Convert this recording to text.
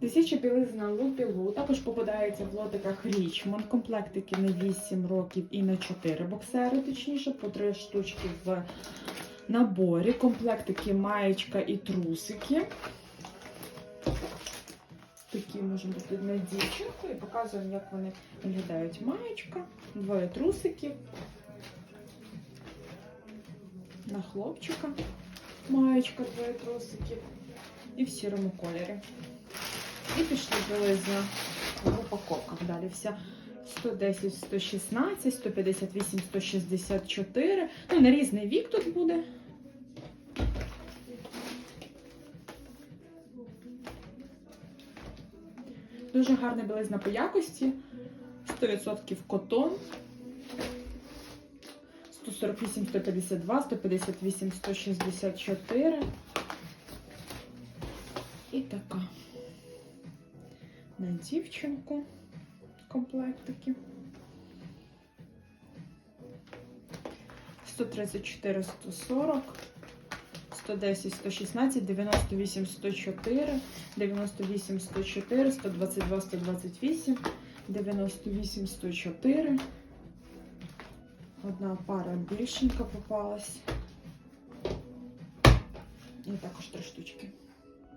Тисяча білизна лупілу. Також попадається в лотиках Річмонд. Комплектики на 8 років і на 4 боксери, точніше, по 3 штучки в наборі. Комплектики маєчка і трусики. Такі можуть бути на дівчинку і показуємо, як вони виглядають. Маєчка, двоє трусиків. На хлопчика маєчка, двоє трусиків. І в сірому кольорі. І пішли білизна в упаковках. Далі вся 110, 116, 158, 164. Ну, на різний вік тут буде. Дуже гарна білизна по якості. 100% котон. 148, 152, 158, 164. І така. На дівчинку комплектики. 134, 140, 110, 116, 98, 104, 98, 104, 122, 128, 98, 104. Одна пара більшенька попалась. І також три штучки.